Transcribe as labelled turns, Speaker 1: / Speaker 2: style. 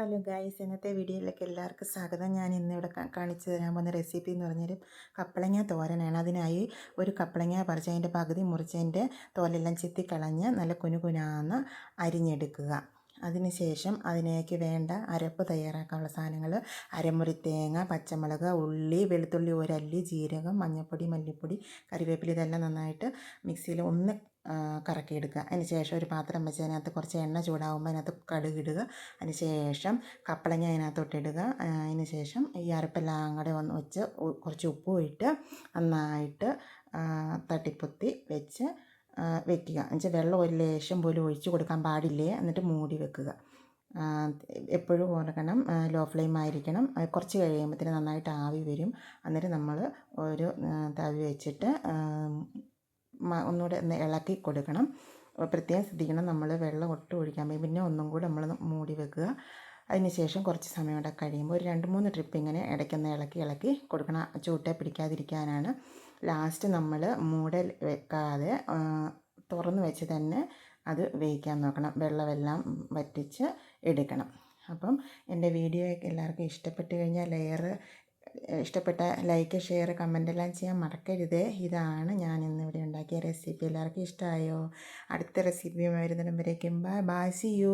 Speaker 1: Hello guys ഇന്നത്തെ വീഡിയോയിലേക്ക് എല്ലാവർക്കും സ്വാഗതം. ഞാൻ ഇന്നിവിടെ കാണിച്ചു തരാൻ പോകുന്ന റെസിപ്പി എന്ന് പറഞ്ഞാൽ കപ്പളങ്ങ തോരനാണ്. അതിനായി ഒരു കപ്പളങ്ങ പറിച്ച് അതിന്റെ പകുതി മുറിച്ചതിന്റെ തോലെല്ലാം ചെത്തിക്കളഞ്ഞ് നല്ല കുനുകുനാന്ന് അരിഞ്ഞെടുക്കുക. അതിനുശേഷം അതിനേക്ക് വേണ്ട അരപ്പ് തയ്യാറാക്കാനുള്ള സാധനങ്ങൾ അരമുറി തേങ്ങ പച്ചമുളക് ഉള്ളി വെളുത്തുള്ളി ഒരല്ലി ജീരകം മഞ്ഞൾപ്പൊടി മല്ലിപ്പൊടി കറിവേപ്പില ഇതെല്ലാം നന്നായിട്ട് മിക്സിയിൽ ഒന്ന് കറക്കിയെടുക്കുക. അതിന് ശേഷം ഒരു പാത്രം വെച്ച് അതിനകത്ത് കുറച്ച് എണ്ണ ചൂടാകുമ്പോൾ അതിനകത്ത് കടുകിടുക അതിന് ശേഷം കപ്പളങ്ങ അതിനകത്തോട്ട് ഇടുക. അതിന് ശേഷം ഈ അരപ്പെല്ലാം കൂടെ ഒന്ന് വെച്ച് കുറച്ച് ഉപ്പ് ഇട്ട് നന്നായിട്ട് തട്ടിപ്പൊത്തി വെച്ച് വെക്കുക. എന്നുവെച്ചാൽ വെള്ളം ഒരു ലേശം പോലും ഒഴിച്ച് കൊടുക്കാൻ പാടില്ലേ? എന്നിട്ട് മൂടി വെക്കുക. എപ്പോഴും ഓർക്കണം ലോ ഫ്ലെയിം ആയിരിക്കണം. കുറച്ച് കഴിയുമ്പോഴത്തേന് നന്നായിട്ട് ആവി വരും. അന്നേരം നമ്മൾ ഒരു തവി വെച്ചിട്ട് ഒന്നുകൂടെ ഒന്ന് ഇളക്കി കൊടുക്കണം. പ്രത്യേകം ശ്രദ്ധിക്കണം നമ്മൾ വെള്ളം ഒട്ടും ഒഴിക്കാൻ പിന്നെ ഒന്നും കൂടെ നമ്മൾ മൂടി വെക്കുക. അതിന് ശേഷം കുറച്ച് സമയം കൂടെ കഴിയുമ്പോൾ ഒരു രണ്ട് മൂന്ന് ട്രിപ്പ് ഇങ്ങനെ ഇടയ്ക്കൊന്ന് ഇളക്കി ഇളക്കി കൊടുക്കണം. ചൂട്ടെ പിടിക്കാതിരിക്കാനാണ്. ലാസ്റ്റ് നമ്മൾ മൂടൽ വെക്കാതെ തുറന്ന് വെച്ച് തന്നെ അത് വേവിക്കാൻ നോക്കണം. വെള്ളമെല്ലാം വറ്റിച്ച് എടുക്കണം. അപ്പം എന്റെ വീഡിയോ എല്ലാവർക്കും ഇഷ്ടപ്പെട്ട് കഴിഞ്ഞാൽ ലെയർ ഇഷ്ടപ്പെട്ട ലൈക്ക് ഷെയർ കമന്റ് എല്ലാം ചെയ്യാൻ മറക്കരുത്. ഇതാണ് ഞാൻ ഇന്നിവിടെ ഉണ്ടാക്കിയ റെസിപ്പി. എല്ലാവർക്കും ഇഷ്ടമായോ? അടുത്ത റെസിപ്പിയുമായി വരുന്നിടം വരേക്കും. Bye bye. C U